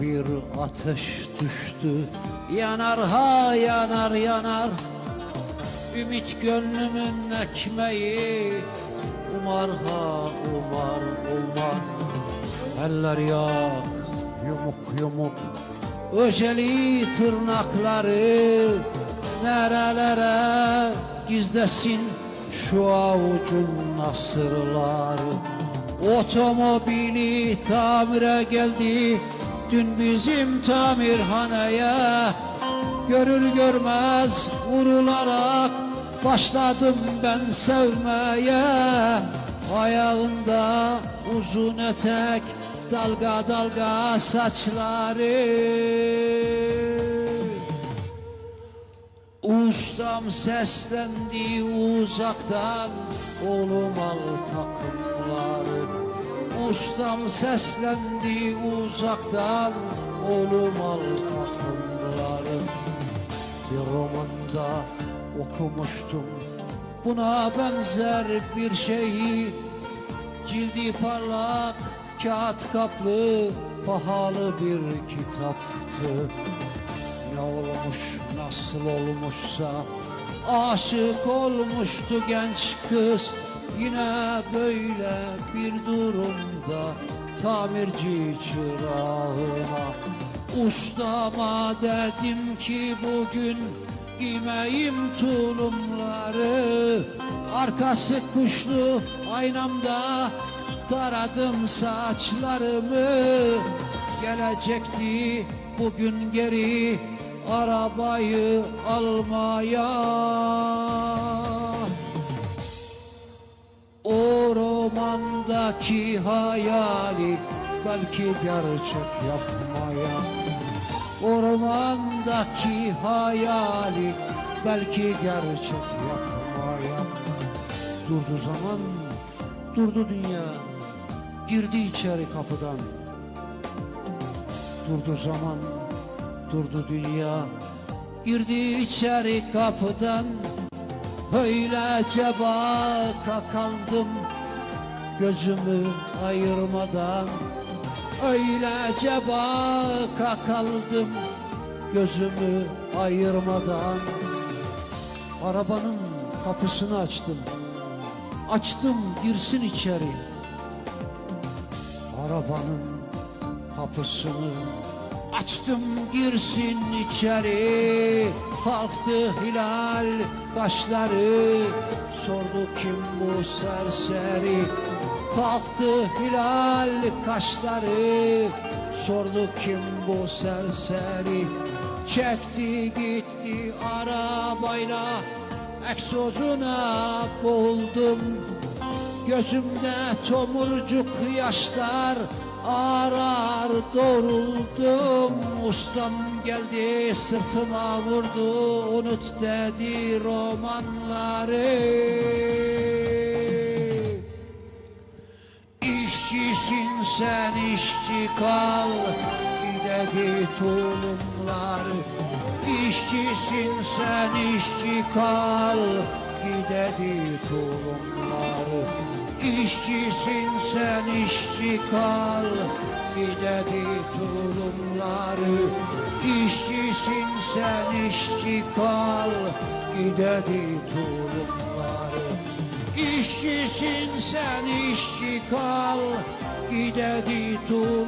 bir ateş düştü. Yanar ha yanar yanar. Ümit gönlümün ekmeği. Umar ha umar umar. Eller yak yumuk yumuk. Öceli tırnakları Nerelere gizlesin şu avucun nasırları? Otomobili tamire geldi Dün bizim tamirhaneye Görür görmez vurularak Başladım ben sevmeye. Ayağında uzun etek Dalga dalga saçları. Ustam seslendi uzaktan Oğlum al takımları Ustam seslendi uzaktan Oğlum al takımları Bir romanda okumuştum Buna benzer bir şeyi. Cildi parlak kağıt kaplı Pahalı bir kitaptı. Ne olmuş nasıl olmuşsa Aşık olmuştu genç kız Yine böyle bir durumda Tamirci çırağına Ustama dedim ki bugün Giymeyim tulumları. Arkası kuşlu aynamda Taradım saçlarımı. Gelecekti bugün geri arabayı almaya romandaki hayali belki gerçek yapmaya. O romandaki hayali belki gerçek yapmaya. Durdu zaman, durdu dünya. Girdi içeri kapıdan. Durdu zaman, durdu dünya. Girdi içeri kapıdan. Öylece baka kaldım Gözümü ayırmadan Öylece baka kaldım Gözümü ayırmadan. Arabanın kapısını açtım. Açtım girsin içeri. Arabanın kapısını Açtım girsin içeri. Kalktı hilal kaşları Sordu kim bu serseri? Kalktı hilal kaşları. Sordu kim bu serseri? Çekti gitti arabayla. Egzozuna boğuldum. Gözümde tomurcuk yaşlar Arar doğruldum Ustam geldi sırtıma vurdu Unut dedi romanları. İşçisin sen işçi kal dedi tulumlar İşçisin sen işçi kal dedi tulumlar İşçisin sen işçi kal. Dedi tulumları İşçisin sen işçi kal. Dedi tulumları İşçisin sen işçi kal. Gidedi tulumları